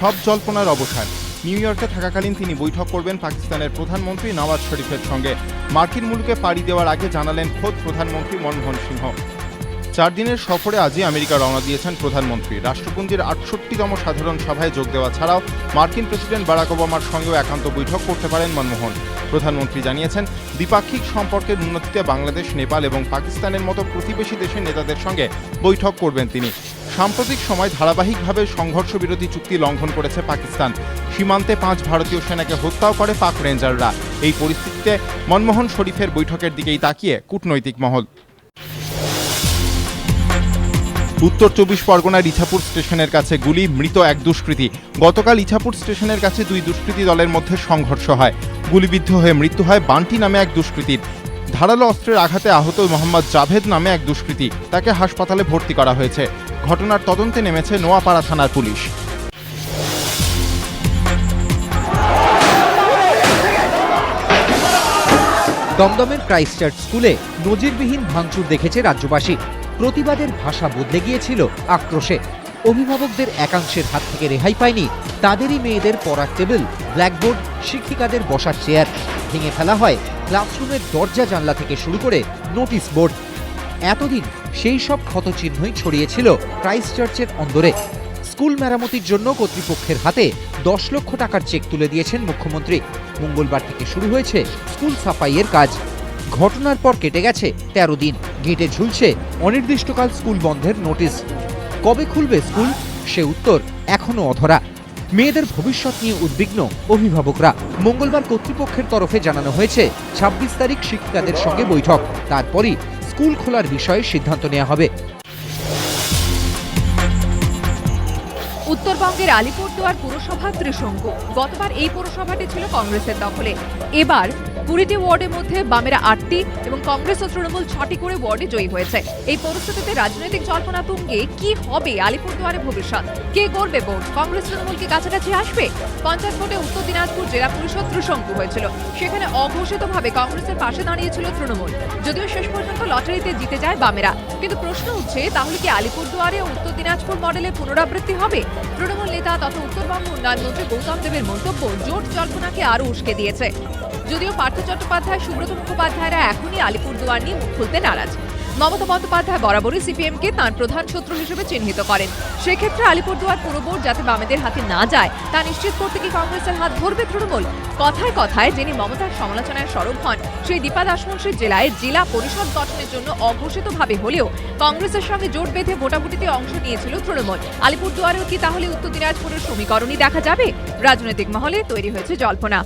সব জল্পনার অবসান। নিউ ইয়র্কে থাকাকালীন তিনি বৈঠক করবেন পাকিস্তানের প্রধানমন্ত্রী নওয়াজ শরীফের সঙ্গে। মার্কিন মুলুকে পাড়ি দেওয়ার আগে জানালেন খোদ প্রধানমন্ত্রী মনমোহন সিংহ। চার দিনের সফরে আজই আমেরিকা রওনা দিয়েছেন প্রধানমন্ত্রী। রাষ্ট্রপুঞ্জের আটষট্টিতম সাধারণ সভায় যোগ দেওয়া ছাড়াও মার্কিন প্রেসিডেন্ট বারাক ওবামার সঙ্গেও একান্ত বৈঠক করতে পারেন মনমোহন। প্রধানমন্ত্রী জানিয়েছেন, দ্বিপাক্ষিক সম্পর্কের উন্নতিতে বাংলাদেশ, নেপাল এবং পাকিস্তানের মতো প্রতিবেশী দেশের নেতাদের সঙ্গে বৈঠক করবেন তিনি। সাম্প্রতিক সময় ধারাবাহিকভাবে সংঘর্ষ বিরতি চুক্তি লঙ্ঘন করেছে পাকিস্তান। সীমান্তে পাঁচ ভারতীয় সেনাকে হত্যাও করে পাক রেঞ্জাররা। এই পরিস্থিতিতে মনমোহন শরীফের বৈঠকের দিকেই তাকিয়ে কূটনৈতিক মহল। উত্তর চব্বিশ পরগনার ইছাপুর স্টেশনের কাছে গুলি, মৃত এক দুষ্কৃতী। গতকাল ইছাপুর স্টেশনের কাছে দুই দুষ্কৃতী দলের মধ্যে সংঘর্ষ হয়। গুলিবিদ্ধ হয়ে মৃত্যু হয় বান্টি নামে এক দুষ্কৃতীর। ধারালো অস্ত্রের আঘাতে আহত মোহাম্মদ জাভেদ নামে এক দুষ্কৃতী। তাকে হাসপাতালে ভর্তি করা হয়েছে। ঘটনার তদন্তে নেমেছে নোয়াপাড়া থানার পুলিশ। দমদমের ক্রাইস্টচার্চ স্কুলে নজিরবিহীন ভাঙচুর দেখেছে রাজ্যবাসী। প্রতিবাদের ভাষা বদলে গিয়েছিল আক্রোশে। অভিভাবকদের একাংশের হাত থেকে রেহাই পায়নি তাদেরই মেয়েদের পড়ার টেবিল, ব্ল্যাকবোর্ড, শিক্ষিকাদের বসার চেয়ার। ভেঙে ফেলা হয় ক্লাসরুমের দরজা জানলা থেকে শুরু করে নোটিশ বোর্ড। এতদিন সেই সব ক্ষতচিহ্নই ছড়িয়েছিল ক্রাইস্টচার্চের অন্দরে। স্কুল মেরামতির জন্য কর্তৃপক্ষের হাতে দশ লক্ষ টাকার চেক তুলে দিয়েছেন মুখ্যমন্ত্রী। মঙ্গলবার থেকে শুরু হয়েছে স্কুল সাফাইয়ের কাজ। ঘটনার পর কেটে গেছে তেরো দিন। গেটে ঝুলছে অনির্দিষ্টকাল স্কুল বন্ধের নোটিশ। কবে খুলবে স্কুল? সে উত্তর এখনও অধরা। মেয়েদের ভবিষ্যৎ নিয়ে উদ্বিগ্ন অভিভাবকরা। মঙ্গলবার কর্তৃপক্ষের তরফে জানানো হয়েছে, ছাব্বিশ তারিখ শিক্ষিকাদের সঙ্গে বৈঠক। তারপরই স্কুল খোলার বিষয়ে সিদ্ধান্ত নেওয়া হবে। উত্তরবঙ্গের আলিপুরদুয়ার পুরসভা ত্রিশঙ্কু। গতবার এই পুরসভাটি ছিল কংগ্রেসের দখলে। এবার কুড়িটি ওয়ার্ডের মধ্যে বামেরা আটটি এবং কংগ্রেস ও তৃণমূল ছটি করে ওয়ার্ডে জয়ী হয়েছে। এই পরিস্থিতিতে রাজনৈতিক জল্পনা তুঙ্গে কি হবে আলিপুরদুয়ারে ভবিষ্যৎ? কে করবে ভোট? কংগ্রেস তৃণমূল কি কাছাকাছি আসবে? পঞ্চায়েত ভোটে উত্তর দিনাজপুর জেলা পরিষদ ত্রিশঙ্কু হয়েছিল। সেখানে অঘোষিতভাবে কংগ্রেসের পাশে দাঁড়িয়েছিল তৃণমূল। যদিও শেষ পর্যন্ত লটারিতে জিতে যায় বামেরা। কিন্তু প্রশ্ন উঠছে, তাহলে কি আলিপুরদুয়ারে উত্তর দিনাজপুর মডেলে পুনরাবৃত্তি হবে? তৃণমূল নেতা তথা উত্তরবঙ্গ উন্নয়ন মন্ত্রী গৌতম দেবের মন্তব্য জোট জল্পনাকে আরও উস্কে দিয়েছে। যদিও পার্থ চট্টোপাধ্যায়, সুব্রত মুখোপাধ্যায়রা এখনই আলিপুরদুয়ার নিয়ে মুখ খুলতে নারাজ। মমতা বন্দ্যোপাধ্যায় বরাবরই সিপিএমকে তাঁর প্রধান শত্রু হিসেবে চিহ্নিত করেন। সেক্ষেত্রে আলিপুরদুয়ার পুরো বোর্ড যাতে বামেদের হাতে না যায়, তা নিশ্চিত করতে কি কংগ্রেসের হাত ধরবে তৃণমূল? কথায় কথায় যিনি মমতার সমালোচনায় সরব হন, সেই দীপা দাসমুন্সির জেলায় জেলা পরিষদ গঠনের জন্য অঘোষিতভাবে হলেও কংগ্রেসের সঙ্গে জোট বেঁধে ভোটাভুটিতে অংশ নিয়েছিল তৃণমূল। আলিপুরদুয়ারেও কি তাহলে উত্তর দিনাজপুরের সমীকরণই দেখা যাবে? রাজনৈতিক মহলে তৈরি হয়েছে জল্পনা।